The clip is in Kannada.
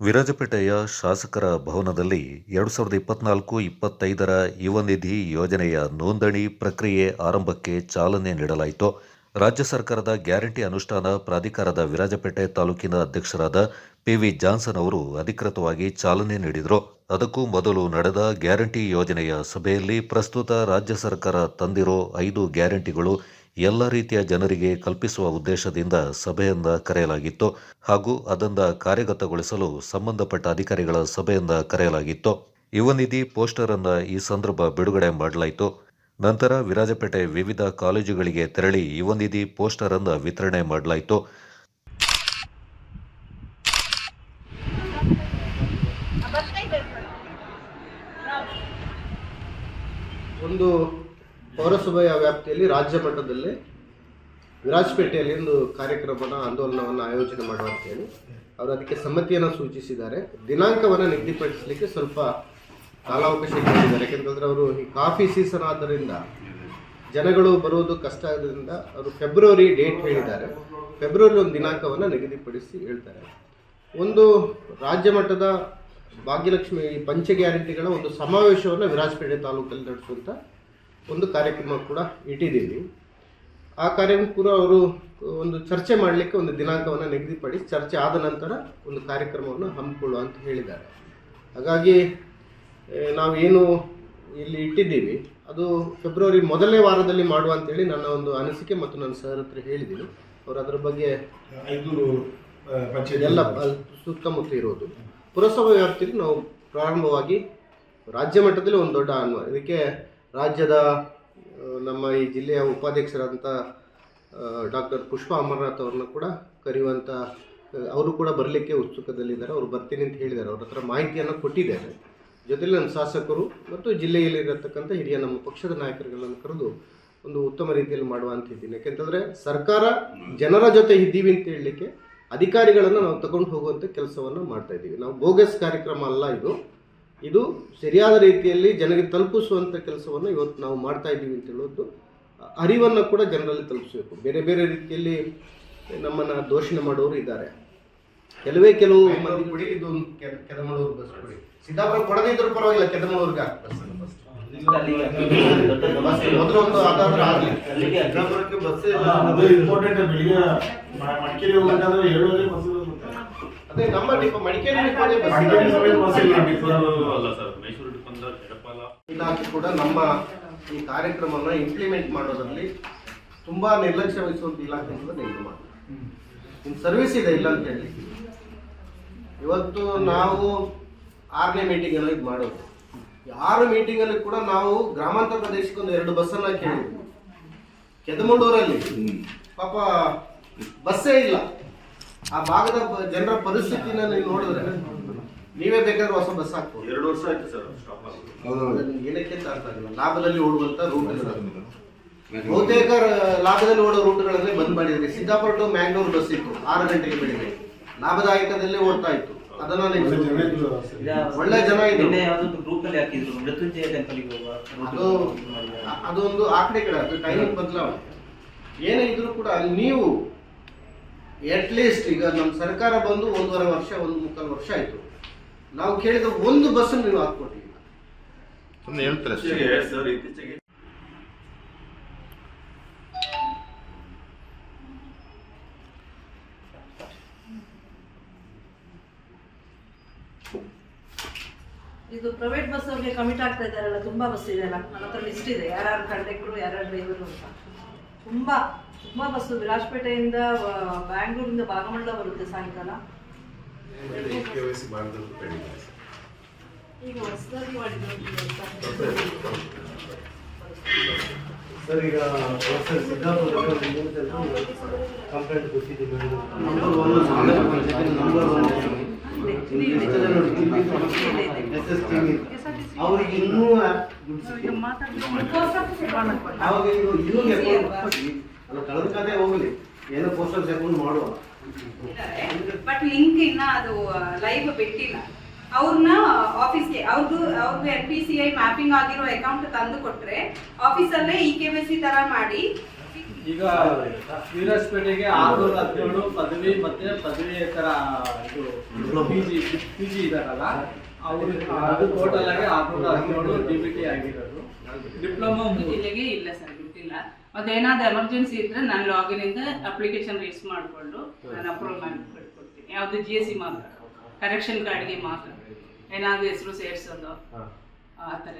ವಿರಾಜಪೇಟೆಯ ಶಾಸಕರ ಭವನದಲ್ಲಿ ಎರಡು ಸಾವಿರದ ಇಪ್ಪತ್ನಾಲ್ಕು ಇಪ್ಪತ್ತೈದರ ಯುವ ನಿಧಿ ಯೋಜನೆಯ ನೋಂದಣಿ ಪ್ರಕ್ರಿಯೆ ಆರಂಭಕ್ಕೆ ಚಾಲನೆ ನೀಡಲಾಯಿತು. ರಾಜ್ಯ ಸರ್ಕಾರದ ಗ್ಯಾರಂಟಿ ಅನುಷ್ಠಾನ ಪ್ರಾಧಿಕಾರದ ವಿರಾಜಪೇಟೆ ತಾಲೂಕಿನ ಅಧ್ಯಕ್ಷರಾದ ಪಿ ವಿ ಜಾನ್ಸನ್ ಅವರು ಅಧಿಕೃತವಾಗಿ ಚಾಲನೆ ನೀಡಿದರು. ಅದಕ್ಕೂ ಮೊದಲು ನಡೆದ ಗ್ಯಾರಂಟಿ ಯೋಜನೆಯ ಸಭೆಯಲ್ಲಿ ಪ್ರಸ್ತುತ ರಾಜ್ಯ ಸರ್ಕಾರ ತಂದಿರೋ ಐದು ಗ್ಯಾರಂಟಿಗಳು ಎಲ್ಲ ರೀತಿಯ ಜನರಿಗೆ ಕಲ್ಪಿಸುವ ಉದ್ದೇಶದಿಂದ ಸಭೆಯಿಂದ ಕರೆಯಲಾಗಿತ್ತು ಹಾಗೂ ಅದನ್ನು ಕಾರ್ಯಗತಗೊಳಿಸಲು ಸಂಬಂಧಪಟ್ಟ ಅಧಿಕಾರಿಗಳ ಸಭೆಯಿಂದ ಕರೆಯಲಾಗಿತ್ತು. ಯುವನಿಧಿ ಪೋಸ್ಟರ್ ಅನ್ನು ಈ ಸಂದರ್ಭ ಬಿಡುಗಡೆ ಮಾಡಲಾಯಿತು. ನಂತರ ವಿರಾಜಪೇಟೆ ವಿವಿಧ ಕಾಲೇಜುಗಳಿಗೆ ತೆರಳಿ ಯುವನಿಧಿ ಪೋಸ್ಟರ್ ಅನ್ನು ವಿತರಣೆ ಮಾಡಲಾಯಿತು. ಒಂದು ಪೌರಸಭೆಯ ವ್ಯಾಪ್ತಿಯಲ್ಲಿ ರಾಜ್ಯ ಮಟ್ಟದಲ್ಲಿ ವಿರಾಜಪೇಟೆಯಲ್ಲಿ ಒಂದು ಕಾರ್ಯಕ್ರಮನ, ಆಂದೋಲನವನ್ನು ಆಯೋಜನೆ ಮಾಡುವಂತೇಳಿ ಅವರು ಅದಕ್ಕೆ ಸಮ್ಮತಿಯನ್ನು ಸೂಚಿಸಿದ್ದಾರೆ. ದಿನಾಂಕವನ್ನು ನಿಗದಿಪಡಿಸಲಿಕ್ಕೆ ಸ್ವಲ್ಪ ಕಾಲಾವಕಾಶ ಕೇಳಿದ್ದಾರೆ ಯಾಕೆಂತಂದ್ರೆ ಅವರು ಈ ಕಾಫಿ ಸೀಸನ್ ಆದ್ದರಿಂದ ಜನಗಳು ಬರುವುದು ಕಷ್ಟ ಆದ್ದರಿಂದ ಅವರು ಫೆಬ್ರವರಿ ಡೇಟ್ ಹೇಳಿದ್ದಾರೆ. ಫೆಬ್ರವರಿ ಒಂದು ದಿನಾಂಕವನ್ನು ನಿಗದಿಪಡಿಸಿ ಹೇಳ್ತಾರೆ. ಒಂದು ರಾಜ್ಯ ಮಟ್ಟದ ಭಾಗ್ಯಲಕ್ಷ್ಮಿ ಪಂಚ ಗ್ಯಾರಂಟಿಗಳ ಒಂದು ಸಮಾವೇಶವನ್ನು ವಿರಾಜಪೇಟೆ ತಾಲೂಕಲ್ಲಿ ನಡೆಸುವಂಥ ಒಂದು ಕಾರ್ಯಕ್ರಮ ಕೂಡ ಇಟ್ಟಿದ್ದೀವಿ. ಆ ಕಾರ್ಯಕ್ರಮ ಕೂಡ ಅವರು ಒಂದು ಚರ್ಚೆ ಮಾಡಲಿಕ್ಕೆ ಒಂದು ದಿನಾಂಕವನ್ನು ನಿಗದಿಪಡಿಸಿ ಚರ್ಚೆ ಆದ ನಂತರ ಒಂದು ಕಾರ್ಯಕ್ರಮವನ್ನು ಹಮ್ಮಿಕೊಳ್ಳುವ ಅಂತ ಹೇಳಿದ್ದಾರೆ. ಹಾಗಾಗಿ ನಾವು ಏನು ಇಲ್ಲಿ ಇಟ್ಟಿದ್ದೀವಿ ಅದು ಫೆಬ್ರವರಿ ಮೊದಲನೇ ವಾರದಲ್ಲಿ ಮಾಡುವ ಅಂತೇಳಿ ನನ್ನ ಒಂದು ಅನಿಸಿಕೆ ಮತ್ತು ನನ್ನ ಸರ್ ಹತ್ರ ಹೇಳಿದ್ದೀನಿ. ಅವರು ಅದರ ಬಗ್ಗೆ ಎಲ್ಲ ಸುತ್ತಮುತ್ತ ಇರೋದು. ಪುರಸಭಾ ವ್ಯಾಪ್ತಿಯಲ್ಲಿ ನಾವು ಪ್ರಾರಂಭವಾಗಿ ರಾಜ್ಯ ಮಟ್ಟದಲ್ಲಿ ಒಂದು ದೊಡ್ಡ ಅನ್ವ ಇದಕ್ಕೆ ರಾಜ್ಯದ ನಮ್ಮ ಈ ಜಿಲ್ಲೆಯ ಉಪಾಧ್ಯಕ್ಷರಾದಂಥ ಡಾಕ್ಟರ್ ಪುಷ್ಪ ಅಮರನಾಥ್ ಅವ್ರನ್ನ ಕೂಡ ಕರೆಯುವಂಥ ಅವರು ಕೂಡ ಬರಲಿಕ್ಕೆ ಉತ್ಸುಕದಲ್ಲಿದ್ದಾರೆ ಅವರು ಬರ್ತೀನಿ ಅಂತ ಹೇಳಿದ್ದಾರೆ. ಅವ್ರ ಹತ್ರ ಮಾಹಿತಿಯನ್ನು ಕೊಟ್ಟಿದ್ದಾರೆ. ಜೊತೆಲಿ ನಮ್ಮ ಶಾಸಕರು ಮತ್ತು ಜಿಲ್ಲೆಯಲ್ಲಿರತಕ್ಕಂಥ ಹಿರಿಯ ನಮ್ಮ ಪಕ್ಷದ ನಾಯಕರುಗಳನ್ನು ಕರೆದು ಒಂದು ಉತ್ತಮ ರೀತಿಯಲ್ಲಿ ಮಾಡುವ ಅಂತ ಇದ್ದೀನಿ. ಯಾಕೆಂತಂದರೆ ಸರ್ಕಾರ ಜನರ ಜೊತೆ ಇದ್ದೀವಿ ಅಂತ ಹೇಳಲಿಕ್ಕೆ ಅಧಿಕಾರಿಗಳನ್ನು ನಾವು ತಗೊಂಡು ಹೋಗುವಂಥ ಕೆಲಸವನ್ನು ಮಾಡ್ತಾ ಇದ್ದೀವಿ. ನಾವು ಬೋಗಸ್ ಕಾರ್ಯಕ್ರಮ ಅಲ್ಲ ಇದು. ಇದು ಸರಿಯಾದ ರೀತಿಯಲ್ಲಿ ಜನರಿಗೆ ತಲುಪಿಸುವಂಥ ಕೆಲಸವನ್ನು ಇವತ್ತು ನಾವು ಮಾಡ್ತಾ ಇದ್ದೀವಿ ಅಂತ ಹೇಳೋದು. ಅರಿವನ್ನು ಕೂಡ ಜನರಲ್ಲಿ ತಲುಪಿಸಬೇಕು. ಬೇರೆ ಬೇರೆ ರೀತಿಯಲ್ಲಿ ನಮ್ಮನ್ನು ದೋಷಣೆ ಮಾಡೋರು ಇದ್ದಾರೆ. ಕೆಲವೇ ಕೆಲವು ಮಂದಿ ಕೊಡಿ ಇದು ಕೆದಮಳೂರು ಬಸ್ ಕೊಡಿ. ಸಿದ್ದಾಪುರ ಕೊಡದೇ ಇದ್ರೂ ಪರವಾಗಿಲ್ಲ ಕೆದಮಳೂರಿಗೆ ಮೊದಲು ಒಂದು ಅದಾದ್ರೆ ಆಗಲಿ. ಸಿದ್ದಾಪುರಕ್ಕೆ ಬಸ್ ಮಡಿಕೇರಿ ಹೋಗ್ಬೇಕಾದ್ರೆ ಹೇಳೋದೇ ಬಸ್ ನಮ್ಮ ಡಿಪೋ ಮಡಿಕೇರಿ ಬಸ್ ಅಲ್ಲ ಸರ್ ಮೈಸೂರು ಎಡಪಾಲ ಇಲಾಖೆ ಕೂಡ ನಮ್ಮ ಈ ಕಾರ್ಯಕ್ರಮವನ್ನು ಇಂಪ್ಲಿಮೆಂಟ್ ಮಾಡೋದ್ರಲ್ಲಿ ತುಂಬಾ ನಿರ್ಲಕ್ಷ್ಯ ವಹಿಸುವಂತ ಇಲಾಖೆ ಅಂತ ಮಾಡಿ ಇನ್ನು ಸರ್ವಿಸ್ ಇದೆ ಇಲ್ಲ ಅಂತ ಹೇಳಿ. ಇವತ್ತು ನಾವು ಆರನೇ ಮೀಟಿಂಗ್ ಅನ್ನು ಇದು ಮಾಡೋದು. ಆರು ಮೀಟಿಂಗ್ ಅಲ್ಲಿ ಕೂಡ ನಾವು ಗ್ರಾಮಾಂತರ ಪ್ರದೇಶಕ್ಕೆ ಒಂದು ಎರಡು ಬಸ್ಸನ್ನು ಕೇಳಿದ್ವಿ. ಕೆದಮಳ್ಳೂರಲ್ಲಿ ಪಾಪ ಬಸ್ಸೇ ಇಲ್ಲ. ಆ ಭಾಗದ ಜನರ ಪರಿಸ್ಥಿತಿನ ನೀವು ನೋಡಿದ್ರೆ ನೀವೇ ಬೇಕಾದ್ರೆ ಹೊಸ ಬಸ್ ಹಾಕ್ಬೋದು. ಎರಡು ವರ್ಷ ಆಯ್ತು ಸರ್ ಸ್ಟಾಪ್ ಆಗೋದು. ಅದನ್ನು ಏನಕ್ಕೆ ಅಂತ ಅರ್ಥ ಆಗಿಲ್ಲ. ಲಾಭದಲ್ಲಿ ಓಡುವಂತ ರೂಟ್ ಬಹುತೇಕ ಲಾಭದಲ್ಲಿ ಓಡೋ ರೂಟ್ಗಳನ್ನೇ ಬಂದ್ ಮಾಡಿದ್ರಿ ಸಿದ್ದಾಪುರ ಟು ಮ್ಯಾಂಗ್ಳೂರ್ ಬಸ್ ಇತ್ತು. ಆರು ಗಂಟೆಗೆ ಬೆಳಿಗ್ಗೆ. ಲಾಭದಾಯಕದಲ್ಲೇ ಓಡ್ತಾ ಇತ್ತು. ಅದನ್ನ ಒಳ್ಳೆ ಜನ ಇದೆ ಅದು ಅದೊಂದು ಆ ಕಡೆ ಕಡೆ ಅದು ಟೈಮಿಂಗ್ ಬದಲಾವಣೆ. ಏನೇ ಇದ್ರೂ ಕೂಡ ಅಲ್ಲಿ ನೀವು ಅಟ್ ಲೀಸ್ಟ್ ಈಗ ನಮ್ಮ ಸರ್ಕಾರ ಬಂದು ಒಂದೂವರೆ ವರ್ಷ ಒಂದು ಮುಕ್ಕಾಲು ವರ್ಷ ಆಯಿತು. ನಾವು ಕೇಳಿದ ಒಂದು ಬಸ್ ನೀವು ಹಾಕ್ಕೊಟ್ಟಿಲ್ಲ ಇತ್ತೀಚೆಗೆ ಸರ್ ಇತ್ತೀಚೆಗೆ. ಇದು ಪ್ರೈವೇಟ್ ಬಸ್ ಅವ್ರಿಗೆ ಕಮಿಟ್ ಆಗ್ತಾ ಇದ್ದಾರಲ್ಲ ತುಂಬಾ ಬಸ್ ಇದೆಯಲ್ಲ ನನ್ನ ಹತ್ರ ಲಿಸ್ಟ್ ಇದೆ ಯಾರು ಕಂಡಕ್ಟ್ರು ಯಾರು ಡ್ರೈವರು ಅಂತ. ತುಂಬಾ. ತುಂಬಾ ಬಸ್ಸು ವಿರಾಜಪೇಟೆಯಿಂದ ಬ್ಯಾಂಗ್ಳೂರಿಂದ ಭಾಗಮಂಡಲ ಬರುತ್ತೆ ಸಾಯಂಕಾಲ. ಈಗ ಹೊಸದಾಗಿ ಸರ್ ಈಗ ಕಂಪ್ಲೇಂಟ್ ಕೊಟ್ಟಿದ್ದೀವಿ ನಂಬರ್ ಒನ್ ಅವ್ರಿಗೆ ಇನ್ನೂ ಅಲ್ಲ ಕಳೆದ ಕತೆ ಹೋಗಲಿ. ಏನೋ ಪೋಸ್ಟಲ್ ಸೇರ್ಕೊಂಡು ಮಾಡುವ. ಬಟ್ ಲಿಂಕ್ ಇನ್ನ ಅದು ಲೈವ್ ಬಿಟ್ಟಿಲ್ಲ. ಅವ್ರನ್ನ ಆಫೀಸ್ಗೆ ಅವ್ರದ್ದು ಅವ್ರದ್ದು N P C I mapping ಆಗಿರೋ ಅಕೌಂಟ್ ತಂದು ಕೊಟ್ರೆ ಆಫೀಸಲ್ಲೇ ಇ ಕೆ ವೈ ಸಿ ತರ ಮಾಡಿ. ಈಗ ವೀರಸ್ಪೇಟೆಗೆ ಆರ್ನೂರ ಹದಿನೇಳು ಪದವಿ ಮತ್ತೆ ಪದವಿಯೇತರ ಇದು ಪಿ ಜಿ ಪಿ ಜಿ ಇದಾರಲ್ಲ ಅವರು ಅದು ಟೋಟಲ್ ಆಗಿ ಆರ್ನೂರ ಹದಿನೇಳು ಡಿ ಬಿ ಟಿ ಆಗಿರೋದು. ಡಿಪ್ಲೊಮಾ ಇಲ್ಲ ಸರ್ ಬಿಟ್ಟಿಲ್ಲ. ಅದೇನಾದ್ರು ಎಮರ್ಜೆನ್ಸಿ ಇದ್ರೆ ನಾನು ಲಾಗಿನ್ ಇಂದ ಅಪ್ಲಿಕೇಶನ್ ರೇಸ್ ಮಾಡಿಕೊಂಡು ನಾನು ಅಪ್ರೂವ್ ಮಾಡಿ ಕೊಡ್ತೀನಿ ಯಾವುದು ಜಿ ಎಸ್ ಸಿ ಮಾತ್ರ. ಕರೆಕ್ಷನ್ ಕಾರ್ಡ್ಗೆ ಮಾತ್ರ. ಏನಾದ್ರು ಹೆಸರು ಸೇರಿಸೋದು. ಆ ಥರ